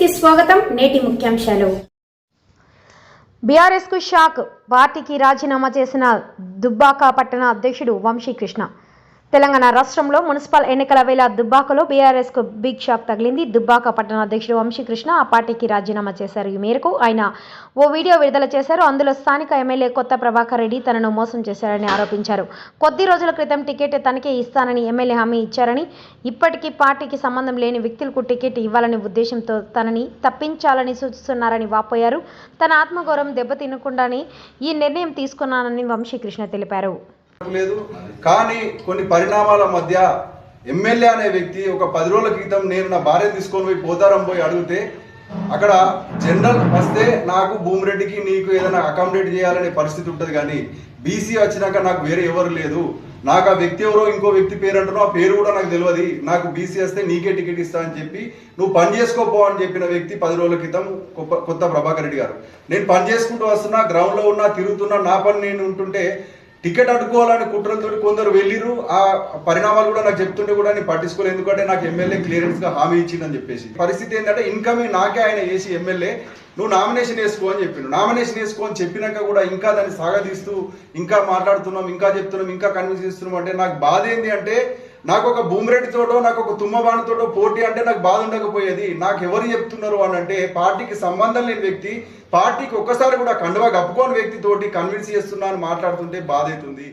కి స్వాగతం నేటి ముఖ్యాంశాలు. బీఆర్ఎస్కు షాక్ పార్టీకి రాజీనామా చేసిన దుబ్బాక పట్టణ అధ్యక్షుడు వంశీకృష్ణ. తెలంగాణ రాష్ట్రంలో మున్సిపల్ ఎన్నికల వేళ దుబ్బాకలో బీఆర్ఎస్కు బిగ్ షాక్ తగిలింది. దుబ్బాక పట్టణ అధ్యక్షుడు వంశీకృష్ణ ఆ పార్టీకి రాజీనామా చేశారు. ఈ మేరకు ఆయన ఓ వీడియో విడుదల చేశారు. అందులో స్థానిక ఎమ్మెల్యే కొత్త ప్రభాకర్ రెడ్డి తనను మోసం చేశారని ఆరోపించారు. కొద్ది రోజుల క్రితం టికెట్ తనకే ఇస్తానని ఎమ్మెల్యే హామీ ఇచ్చారని ఇప్పటికీ పార్టీకి సంబంధం లేని వ్యక్తులకు టికెట్ ఇవ్వాలనే ఉద్దేశంతో తనని తప్పించాలని సూచిస్తున్నారని వాపోయారు. తన ఆత్మగౌరవం దెబ్బతినకుండానే ఈ నిర్ణయం తీసుకున్నానని వంశీకృష్ణ తెలిపారు. లేదు. కానీ కొన్ని పరిణామాల మధ్య ఎమ్మెల్యే అనే వ్యక్తి ఒక పది రోజుల క్రితం నేను నా భార్య తీసుకొని పోయి పోతారం పోయి అడిగితే అక్కడ జనరల్ వస్తే నాకు భూమిరెడ్డికి నీకు ఏదైనా అకామిడేట్ చేయాలనే పరిస్థితి ఉంటుంది కానీ బీసీ వచ్చినాక నాకు వేరే ఎవరు లేదు. నాకు ఆ వ్యక్తి ఎవరో ఇంకో వ్యక్తి పేరు అంటారో ఆ పేరు కూడా నాకు తెలియదు. నాకు బీసీ వస్తే నీకే టికెట్ ఇస్తా అని చెప్పి నువ్వు పని చేసుకోపో అని చెప్పిన వ్యక్తి పది రోజుల క్రితం కొత్త- కొత్త ప్రభాకర్ రెడ్డి గారు. నేను పని చేసుకుంటూ వస్తున్నా గ్రౌండ్లో ఉన్నా తిరుగుతున్నా నా పని నేను ఉంటుంటే టికెట్ అడ్డుకోవాలని కుట్రలతో కొందరు వెళ్ళిరు ఆ పరిణామాలు కూడా నాకు చెప్తుంటే కూడా నేను పట్టించుకోలేదు. ఎందుకంటే నాకు ఎమ్మెల్యే క్లియరెన్స్గా హామీ ఇచ్చిందని చెప్పేసి. పరిస్థితి ఏంటంటే ఇన్కమింగ్ నాకే ఆయన వేసి ఎమ్మెల్యే నువ్వు నామినేషన్ వేసుకో అని చెప్పిండు. నామినేషన్ వేసుకో అని చెప్పినాక కూడా ఇంకా దాన్ని సాగదీస్తూ ఇంకా మాట్లాడుతున్నాం ఇంకా చెప్తున్నాం ఇంకా కన్విన్స్ చేస్తున్నాం అంటే నాకు బాధ ఏంటి అంటే నాకు ఒక బూమ్రెడ్డితోటో నాకు ఒక తుమ్మబాణితోటో పోటీ అంటే నాకు బాధ ఉండకపోయేది. నాకు ఎవరు చెప్తున్నారు అని అంటే పార్టీకి సంబంధం లేని వ్యక్తి పార్టీకి ఒక్కసారి కూడా కండువా కప్పుకోని వ్యక్తితోటి కన్విన్స్ చేస్తున్నా అని మాట్లాడుతుంటే బాధ అవుతుంది